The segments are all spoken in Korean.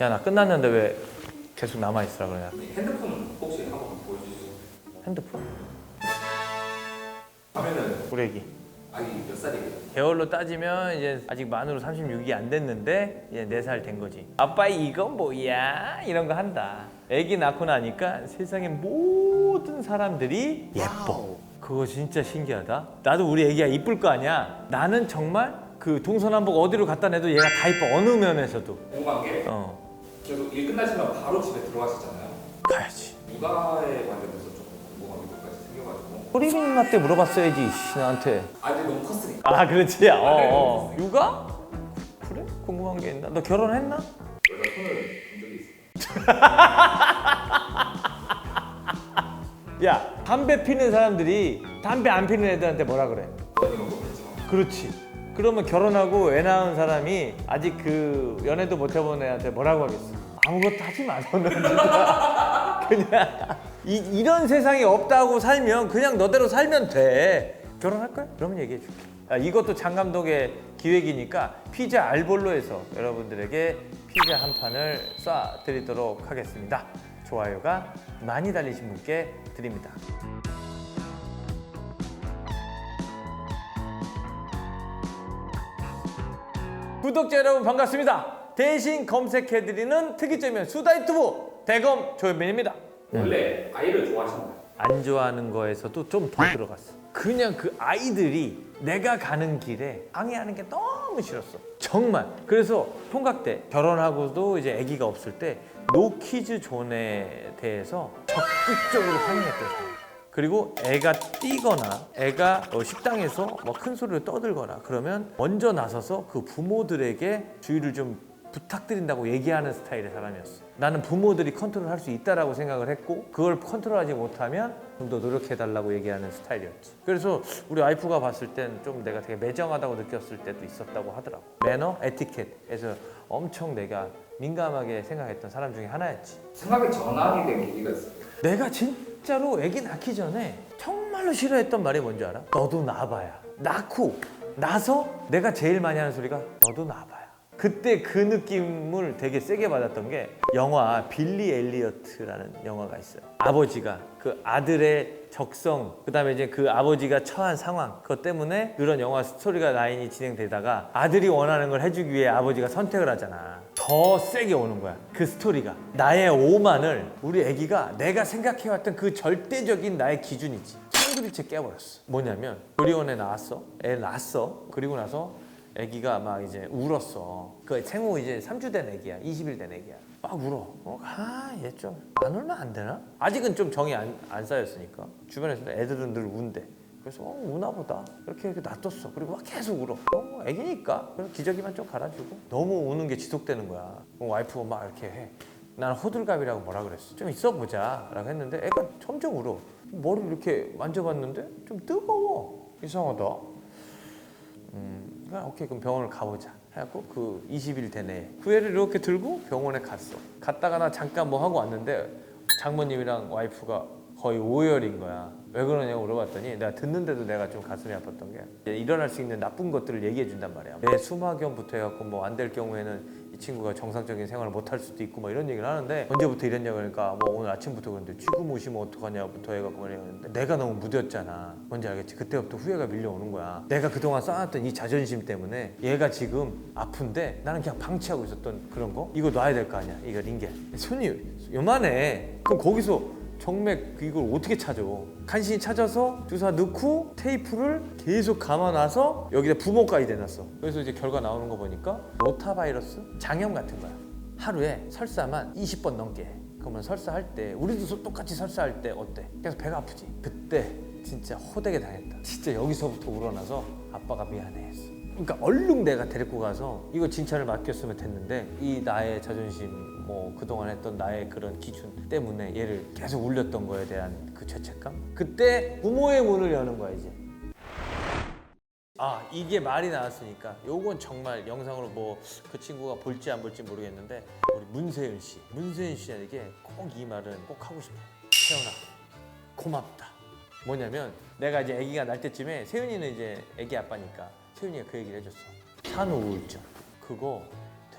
야 나 끝났는데 왜 계속 남아 있으라 그래? 핸드폰 혹시 한번 보여주시죠? 핸드폰 화면은 우리 애기. 아기 몇 살이에요? 개월로 따지면 이제 아직 만으로 36이 안 됐는데 이제 4살 된 거지. 아빠 이거 뭐야? 이런 거 한다. 애기 낳고 나니까 세상의 모든 사람들이 예뻐. 그거 진짜 신기하다. 나도 우리 애기가 이쁠 거 아니야. 나는 정말 그 동서남북 어디로 갖다 내도 얘가 다 이뻐. 어느 면에서도. 게 어. 계속 일 끝나시면 바로 집에 들어가시잖아요. 가야지. 육아에 관련해서 조금 궁금한 게 몇 가지 생겨가지고 호리빈 나때 물어봤어야지 씨, 나한테. 아이들이 너무 컸으니까 아 그렇지. 어, 어. 육아? 그래? 궁금한 게 있나? 너 결혼했나? 여자 손을 본 적이 있어요. 야 담배 피는 사람들이 담배 안 피는 애들한테 뭐라 그래? 이런 거 모르겠지만 그렇지. 그러면 결혼하고 애 낳은 사람이 아직 그 연애도 못 해본 애한테 뭐라고 하겠어? 아무것도 하지 마 너는 진짜 그냥 이, 이런 세상이 없다고 살면 그냥 너대로 살면 돼. 결혼할 거야? 그러면 얘기해 줄게. 아, 이것도 장 감독의 기획이니까 피자 알볼로에서 여러분들에게 피자 한 판을 쏴 드리도록 하겠습니다. 좋아요가 많이 달리신 분께 드립니다. 구독자 여러분 반갑습니다. 대신 검색해드리는 특이점은 수다 유튜브 대검 조현민입니다. 원래 아이를 좋아하시나요? 안 좋아하는 거에서도 좀 더 들어갔어. 그냥 그 아이들이 내가 가는 길에 방해하는 게 너무 싫었어. 정말. 그래서 총각 때 결혼하고도 이제 아기가 없을 때 노키즈 존에 대해서 적극적으로 항의했던 사람. 그리고 애가 뛰거나 애가 어, 식당에서 뭐큰 소리로 떠들거나 그러면 먼저 나서서 그 부모들에게 주의를 좀 부탁드린다고 얘기하는 스타일의 사람이었어. 나는 부모들이 컨트롤할 수 있다라고 생각을 했고 그걸 컨트롤하지 못하면 좀 더 노력해달라고 얘기하는 스타일이었지. 그래서 우리 와이프가 봤을 땐 좀 내가 되게 매정하다고 느꼈을 때도 있었다고 하더라고. 매너, 에티켓에서 엄청 내가 민감하게 생각했던 사람 중에 하나였지. 생각이 전환이 된 계기가 있어요. 내가 진짜로 아기 낳기 전에 정말로 싫어했던 말이 뭔지 알아? 너도 낳아봐야. 낳고 나서 내가 제일 많이 하는 소리가 너도 낳아봐야. 그때 그 느낌을 되게 세게 받았던 게 영화 빌리 엘리어트라는 영화가 있어요. 아버지가 그 아들의 적성, 그 다음에 이제 그 아버지가 처한 상황, 그것 때문에 그런 영화 스토리가 라인이 진행되다가 아들이 원하는 걸 해주기 위해 아버지가 선택을 하잖아. 더 세게 오는 거야. 그 스토리가. 나의 오만을 우리 아기가 내가 생각해왔던 그 절대적인 나의 기준이지. 탱그리째 깨버렸어. 뭐냐면 요리원에 나왔어. 애 낳았어. 그리고 나서 아기가 막 이제 울었어. 그 생후 이제 3주 된 아기야. 20일 된 아기야. 막 울어. 어, 아, 얘 좀 안 울면 안 되나? 아직은 좀 정이 안, 안 쌓였으니까. 주변에서 애들은 늘 운대. 그래서 어, 우나 보다. 이렇게, 이렇게 놔뒀어. 그리고 막 계속 울어. 어, 애기니까. 그래서 기저귀만 좀 갈아주고. 너무 우는 게 지속되는 거야. 그럼 와이프가 막 이렇게 해. 난 호들갑이라고 뭐라 그랬어. 좀 있어 보자. 라고 했는데 애가 점점 울어. 머리를 이렇게 만져봤는데 좀 뜨거워. 이상하다. 음, 그냥 오케이 그럼 병원을 가보자. 해갖고 그 20일 되네. 그 애를 이렇게 들고 병원에 갔어. 갔다가 나 잠깐 뭐 하고 왔는데 장모님이랑 와이프가 거의 오열인 거야. 왜 그러냐고 물어봤더니 내가 듣는데도 내가 좀 가슴이 아팠던 게 일어날 수 있는 나쁜 것들을 얘기해 준단 말이야. 내 수막염부터 해갖고 뭐 안 될 경우에는 이 친구가 정상적인 생활을 못할 수도 있고 뭐 이런 얘기를 하는데 언제부터 이랬냐고 그러니까 뭐 오늘 아침부터 그런데 지금 오시면 어떡하냐부터 해갖고 말했는데 내가 너무 무뎠잖아. 뭔지 알겠지? 그때부터 후회가 밀려오는 거야. 내가 그동안 쌓았던 이 자존심 때문에 얘가 지금 아픈데 나는 그냥 방치하고 있었던 그런 거? 이거 놔야 될 거 아니야. 이거 링겔. 손이 요만해. 그럼 거기서 정맥 이걸 어떻게 찾아? 간신히 찾아서 주사 넣고 테이프를 계속 감아놔서 여기다 부모까지 대놨어. 그래서 이제 결과 나오는 거 보니까 로타바이러스 장염 같은 거야. 하루에 설사만 20번 넘게. 해. 그러면 설사할 때 우리도 소- 똑같이 설사할 때 어때? 계속 배가 아프지. 그때 진짜 호되게 당했다. 진짜 여기서부터 우러나서 아빠가 미안해했어. 그러니까 얼른 내가 데리고 가서 이거 진찰을 맡겼으면 됐는데 이 나의 자존심 뭐 그동안 했던 나의 그런 기준 때문에 얘를 계속 울렸던 거에 대한 그 죄책감? 그때 부모의 문을 여는 거야 이제. 아 이게 말이 나왔으니까 요건 정말 영상으로 뭐 그 친구가 볼지 안 볼지 모르겠는데 우리 문세윤 씨. 문세윤 씨에게 꼭 이 말은 꼭 하고 싶어 세훈아 고맙다. 뭐냐면 내가 이제 아기가 날 때쯤에 세윤이는 이제 아기 아빠니까 세윤이가 그 얘기를 해줬어. 산후 우울증 그거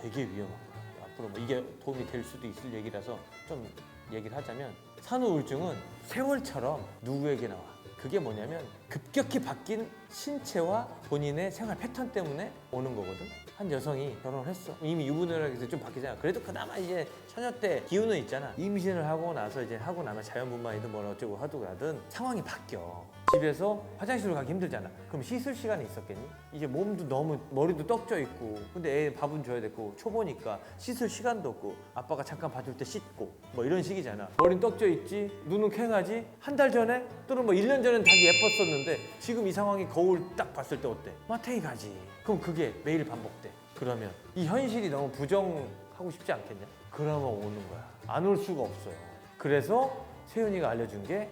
되게 위험한 거야 앞으로 뭐 이게 도움이 될 수도 있을 얘기라서 좀 얘기를 하자면 산후 우울증은 세월처럼 누구에게 나와. 그게 뭐냐면 급격히 바뀐 신체와 본인의 생활 패턴 때문에 오는 거거든. 한 여성이 결혼을 했어. 이미 유부녀라고 해서 좀 바뀌잖아. 그래도 그나마 이제 처녀 때 기운은 있잖아. 임신을 하고 나서 이제 하고 나면 자연분만이든 뭘 어쩌고 하든 상황이 바뀌어. 집에서 화장실을 가기 힘들잖아. 그럼 씻을 시간이 있었겠니? 이제 몸도 너무 머리도 떡져 있고 근데 애 밥은 줘야 되고 초보니까 씻을 시간도 없고 아빠가 잠깐 봐줄 때 씻고 뭐 이런 식이잖아. 머리는 떡져 있지, 눈은 캥하지. 한 달 전에 또는 뭐 1년 전엔 자기 예뻤었는데 지금 이 상황이 거울 딱 봤을 때 어때? 마태이 가지. 그럼 그게 매일 반복돼. 그러면 이 현실이 너무 부정하고 싶지 않겠냐? 그러면 오는 거야. 안 올 수가 없어요. 그래서 세윤이가 알려준 게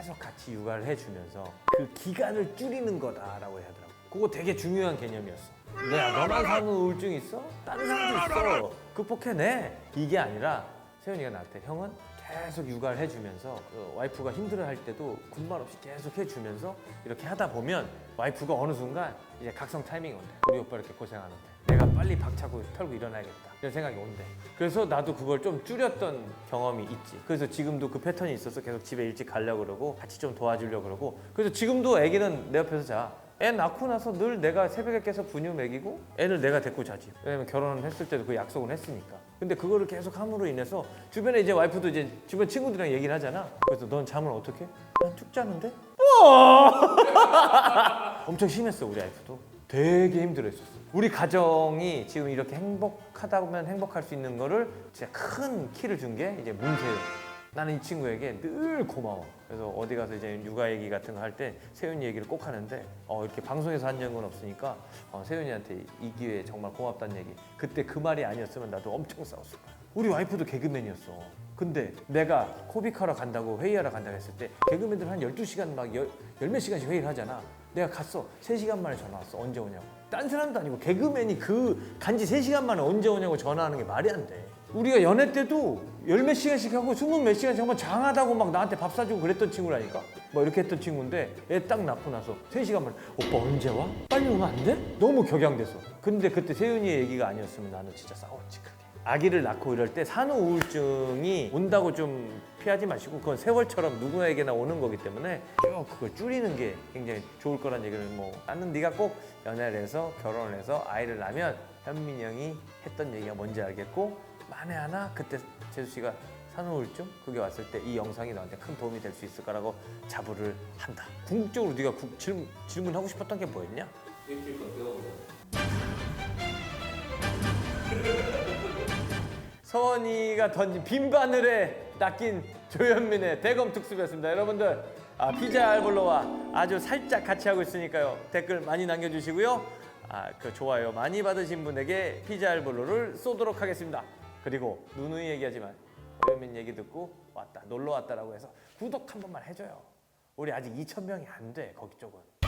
계속 같이 육아를 해주면서 그 기간을 줄이는 거다라고 하더라고. 그거 되게 중요한 개념이었어. 내가 너만 산후 우울증 있어? 다른 사람도 있어. 극복해내. 이게 아니라 세윤이가 나한테 형은 계속 육아를 해주면서 그 와이프가 힘들어할 때도 군말 없이 계속 해주면서 이렇게 하다 보면 와이프가 어느 순간 이제 각성 타이밍이 온대. 우리 오빠 이렇게 고생하는데 내가 빨리 박차고 털고 일어나야겠다 이런 생각이 온대. 그래서 나도 그걸 좀 줄였던 경험이 있지. 그래서 지금도 그 패턴이 있어서 계속 집에 일찍 가려고 그러고 같이 좀 도와주려고 그러고 그래서 지금도 애기는 내 옆에서 자. 애 낳고 나서 늘 내가 새벽에 깨서 분유 먹이고 애를 내가 데리고 자지. 왜냐면 결혼을 했을 때도 그 약속은 했으니까. 근데 그거를 계속 함으로 인해서 주변에 이제 와이프도 이제 주변 친구들이랑 얘기를 하잖아. 그래서 넌 잠을 어떻게? 난쭉 자는데? 엄청 심했어 우리 와이프도. 되게 힘들어했었어. 우리 가정이 지금 이렇게 행복하다 보면 행복할 수 있는 거를 진짜 큰 키를 준 게 이제 문세윤. 나는 이 친구에게 늘 고마워. 그래서 어디 가서 이제 육아 얘기 같은 거 할 때 세윤이 얘기를 꼭 하는데 어, 이렇게 방송에서 한 적은 없으니까 어, 세윤이한테 이 기회에 정말 고맙다는 얘기. 그때 그 말이 아니었으면 나도 엄청 싸웠을 거야. 우리 와이프도 개그맨이었어. 근데 내가 코빅하러 간다고 회의하러 간다고 했을 때 개그맨들 한 12시간 막 열, 열몇 시간씩 회의를 하잖아. 내가 갔어. 3시간 만에 전화 왔어. 언제 오냐고. 딴 사람도 아니고 개그맨이 그 간지 3시간 만에 언제 오냐고 전화하는 게 말이 안 돼. 우리가 연애 때도 열 몇 시간씩 하고 스물 몇 시간 정말 장하다고 막 나한테 밥 사주고 그랬던 친구라니까 뭐 이렇게 했던 친구인데 애 딱 낳고 나서 세시간 만에 오빠 언제 와? 빨리 오면 안 돼? 너무 격양돼서 근데 그때 세윤이의 얘기가 아니었으면 나는 진짜 싸웠지 크게 아기를 낳고 이럴 때 산후 우울증이 온다고 좀 피하지 마시고 그건 세월처럼 누구에게나 오는 거기 때문에 쭉 그걸 줄이는 게 굉장히 좋을 거란 얘기를 뭐 나는 네가 꼭 연애를 해서 결혼을 해서 아이를 낳으면 현민이 형이 했던 얘기가 뭔지 알겠고 만에 하나 그때 재수 씨가 산후 우울증 그게 왔을 때 이 영상이 너한테 큰 도움이 될 수 있을 거라고 자부를 한다. 궁극적으로 네가 구- 질문, 질문하고 싶었던 게 뭐였냐? 일주일 건 떼어보자. 서원이가 던진 빈 바늘에 낚인 조현민의 대검 특집이었습니다. 여러분들 아, 피자 알볼로와 아주 살짝 같이 하고 있으니까요. 댓글 많이 남겨주시고요. 아, 그 좋아요 많이 받으신 분에게 피자 알볼로를 쏘도록 하겠습니다. 그리고 누누이 얘기하지만 조현민 얘기 듣고 왔다 놀러 왔다라고 해서 구독 한 번만 해줘요. 우리 아직 2천 명이 안 돼 거기 쪽은.